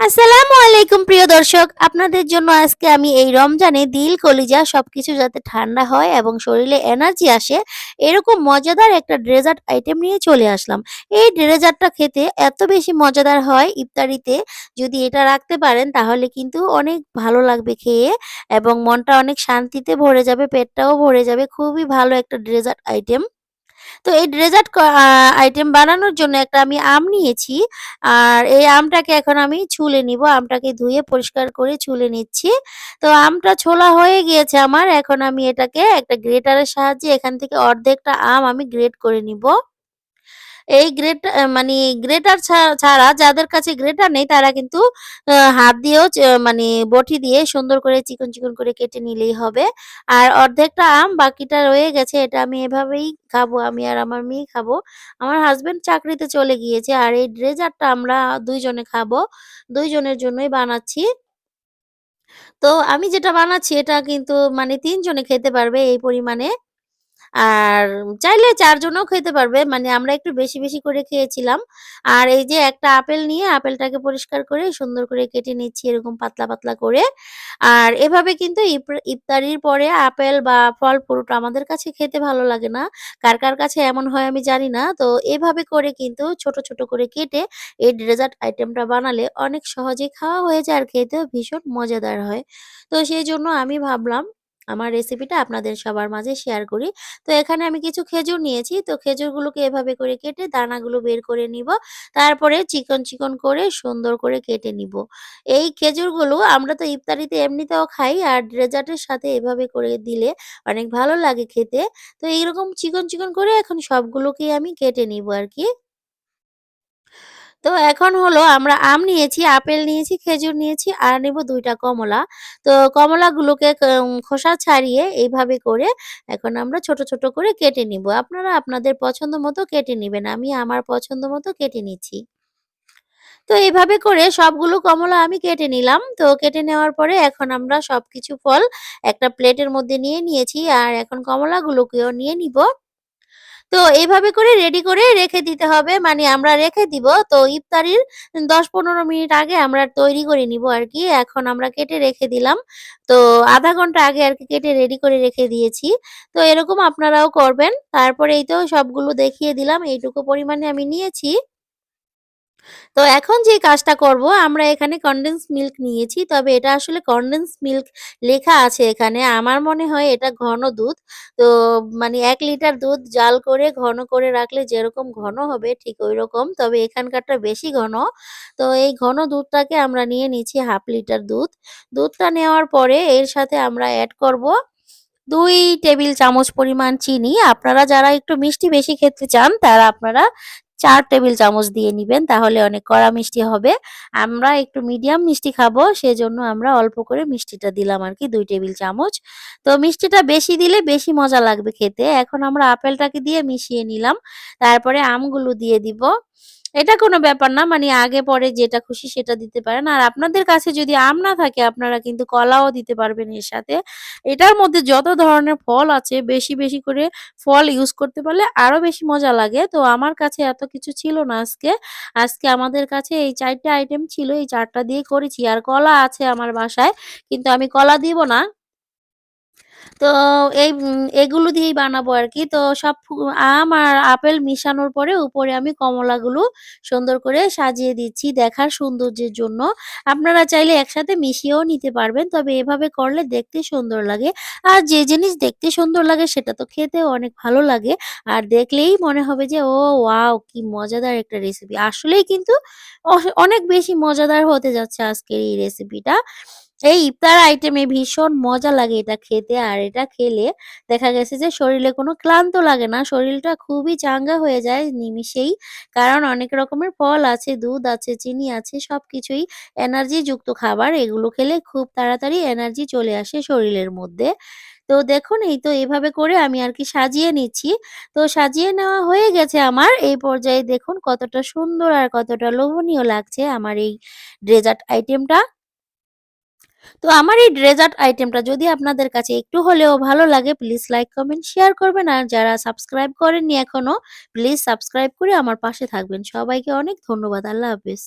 আসসালামু আলাইকুম, প্রিয় দর্শক। আপনাদের জন্য আজকে আমি এই রমজানে দিল, কলিজা সবকিছু যাতে ঠান্ডা হয় এবং শরীরে এনার্জি আসে, এরকম মজাদার একটা ডেজার্ট আইটেম নিয়ে চলে আসলাম। এই ডেজার্টটা খেতে এত বেশি মজাদার হয় ইফতারিতে, যদি এটা রাখতে পারেন তাহলে কিন্তু অনেক ভালো লাগবে খেয়ে এবং মনটা অনেক শান্তিতে ভরে যাবে, পেটটাও ভরে যাবে। খুবই ভালো একটা ডেজার্ট আইটেম তো এই ডেজার্ট আইটেম বানানোর জন্য একটা আমি আম নিয়েছি। আর এই আমটাকে এখন আমি ছুলে নিব আমটাকে ধুয়ে পরিষ্কার করে ছুলে নিচ্ছি। তো আমটা ছোলা হয়ে গিয়েছে আমার। এখন আমি এটাকে একটা গ্রেটারের সাহায্যে এখান থেকে অর্ধেকটা আম আমি গ্রেট করে নিবো। এই গ্রেট মানি গ্রেটার ছাড়া যাদের কাছে গ্রেটার নেই তারা কিন্তু হাত দিয়েও মানে বটি দিয়ে সুন্দর করে চিকন, চিকন করে কেটে নিলেই হবে। আর অর্ধেকটা আম বাকিটা রয়ে গেছে এটা আমি এভাবেই খাব। আমি আর আমার মেয়ে খাব। আমার হাসব্যান্ড চাকরিতে চলে গিয়েছে। আর এই ডেজার্টটা আমরা দুইজনে খাব। দুইজনের জন্যই বানাচ্ছি। তো আমি যেটা বানাচ্ছি এটা কিন্তু মানে তিনজনে খেতে পারবে এই পরিমাণে। আর চাইলে চারজনও খেতে পারবে। মানে আমরা একটু বেশি, বেশি করে খেয়েছিলাম। আর এই যে একটা আপেল নিয়ে আপেলটাকে পরিষ্কার করে সুন্দর করে কেটে নিচ্ছি এরকম পাতলা, পাতলা করে। আর এভাবে কিন্তু ইফতারির পরে আপেল বা ফল-ফ্রুট আমাদের কাছে খেতে ভালো লাগে না। কার, কার কাছে এমন হয় আমি জানি না। তো এভাবে করে কিন্তু ছোট, ছোট করে কেটে এই ডেজার্ট আইটেমটা বানালে অনেক সহজেই খাওয়া হয়ে যায় আর খেতেও ভীষণ মজাদার হয়। তো সেই জন্য আমি ভাবলাম আমার রেসিপিটা আপনাদের সবার মাঝে শেয়ার করি। তো এখানে আমি কিছু খেজুর নিয়েছি। তো খেজুরগুলোকে এভাবে করে কেটে দানাগুলো বের করে নিবো। তারপরে চিকন, চিকন করে সুন্দর করে কেটে নিবো। এই খেজুরগুলো আমরা তো ইফতারিতে এমনিতেও খাই আর ডেজার্টের সাথে এভাবে করে দিলে অনেক ভালো লাগে খেতে। তো এইরকম চিকন, চিকন করে এখন সবগুলোকেই আমি কেটে নিব আর আরকি। তো এখন হলো আমরা আম নিয়েছি, আপেল নিয়েছি, খেজুর নিয়েছি আর নেব দুইটা কমলা। তো কমলাগুলোকে খোসা ছাড়িয়ে এইভাবে করে এখন আমরা ছোট, ছোট করে কেটে নিবো। আপনারা আপনাদের পছন্দ মতো কেটে নিবেন। আমি আমার পছন্দ মতো কেটে নিচ্ছি। তো এইভাবে করে সবগুলো কমলা আমি কেটে নিলাম। তো কেটে নেওয়ার পরে এখন আমরা সবকিছু ফল একটা প্লেটের মধ্যে নিয়ে নিয়েছি। আর এখন কমলাগুলোকেও নিয়ে নিবো। তো এইভাবে করে রেডি করে রেখে দিতে হবে। মানে আমরা রেখে দিব। তো ইফতারির দশ পনেরো মিনিট আগে আমরা তৈরি করে নিব আর কি এখন আমরা কেটে রেখে দিলাম। তো আধা ঘণ্টা আগে আর কি কেটে রেডি করে রেখে দিয়েছি। তো এরকম আপনারাও করবেন। তারপরে এই তো সবগুলো দেখিয়ে দিলাম। এইটুকু পরিমাণে আমি নিয়েছি। তো এখন যে কাজটা করব, আমরা এখানে কনডেন্স মিল্ক নিয়েছি। তবে এটা আসলে কনডেন্স মিল্ক লেখা আছে এখানে। আমার মনে হয় এটা ঘন দুধ। তো মানে এক লিটার দুধ জাল করে ঘন করে রাখলে যেরকম ঘন হবে ঠিক ঐরকম। তবে এখানকারটা বেশি ঘন। তো এই ঘন দুধটাকে আমরা নিয়ে নিচ্ছি ১/২ লিটার দুধ। দুধটা নেওয়ার পরে এর সাথে আমরা অ্যাড করব দুই টেবিল চামচ পরিমাণ চিনি। আপনারা যারা একটু মিষ্টি বেশি খেতে চান, তারা আপনারা ৪ টেবিল চামচ দিয়ে নিবেন। তাহলে অনেক কড়া মিষ্টি হবে। আমরা একটু মিডিয়াম মিষ্টি খাব, সেজন্য আমরা অল্প করে মিষ্টিটা দিলাম আর কি, দুই টেবিল চামচ। তো মিষ্টিটা বেশি দিলে বেশি মজা লাগবে খেতে। এখন আমরা আপেলটাকে দিয়ে মিশিয়ে নিলাম। তারপরে আমগুলো দিয়ে দিব। এটা কোনো ব্যাপার না। মানে আগে পরে যেটা খুশি সেটা দিতে পারেন। আর আপনাদের কাছে যদি আম না থাকে আপনারা কিন্তু কলাও দিতে পারবেন এর সাথে। এটার মধ্যে যত ধরনের ফল আছে বেশি, বেশি করে ফল ইউজ করতে পারলে আরও বেশি মজা লাগে। তো আমার কাছে এত কিছু ছিল না আজকে। আজকে আমাদের কাছে এই ৪ টা আইটেম ছিল। এই চারটা দিয়ে করেছি। আর কলা আছে আমার বাসায়। কিন্তু আমি কলা দিব না। তো এই এগুলো দিয়েই বানাবো আর কি তো সব আম আর আপেল মিশানোর পরে উপরে আমি কমলাগুলো সুন্দর করে সাজিয়ে দিচ্ছি দেখার সৌন্দর্যের জন্য। আপনারা চাইলে একসাথে মিশিয়েও নিতে পারবেন। তবে এভাবে করলে দেখতে সুন্দর লাগে। আর যে জিনিস দেখতে সুন্দর লাগে সেটা তো খেতেও অনেক ভালো লাগে। আর দেখলেই মনে হবে যে, ও, ওয়াও! কি মজাদার একটা রেসিপি। আসলেই কিন্তু অনেক বেশি মজাদার হতে যাচ্ছে আজকের এই রেসিপিটা। এই ইফতার আইটেমে ভীষণ মজা লাগে এটা খেতে। আর এটা খেলে দেখা গেছে যে শরীরে কোনো ক্লান্ত লাগে না। শরীরটা খুবই চাঙ্গা হয়ে যায় নিমিষেই। কারণ অনেক রকমের ফল আছে, দুধ আছে, চিনি আছে সবকিছুই এনার্জি যুক্ত খাবার। এগুলো খেলে খুব তাড়াতাড়ি এনার্জি চলে আসে শরীরের মধ্যে। তো দেখুন এই তো এভাবে করে আমি আর কি সাজিয়ে নিচ্ছি। তো সাজিয়ে নেওয়া হয়ে গেছে আমার। এই পর্যায়ে দেখুন কতটা সুন্দর আর কতটা লোভনীয় লাগছে আমার এই ডেজার্ট আইটেমটা। তো আমার এই ডেজার্ট আইটেমটা যদি আপনাদের কাছে একটু হলেও ভালো লাগে প্লিজ লাইক, কমেন্ট, শেয়ার করবেন। আর যারা সাবস্ক্রাইব করেননি এখনও প্লিজ সাবস্ক্রাইব করে আমার পাশে থাকবেন। সবাইকে অনেক ধন্যবাদ। আল্লাহ হাফেজ।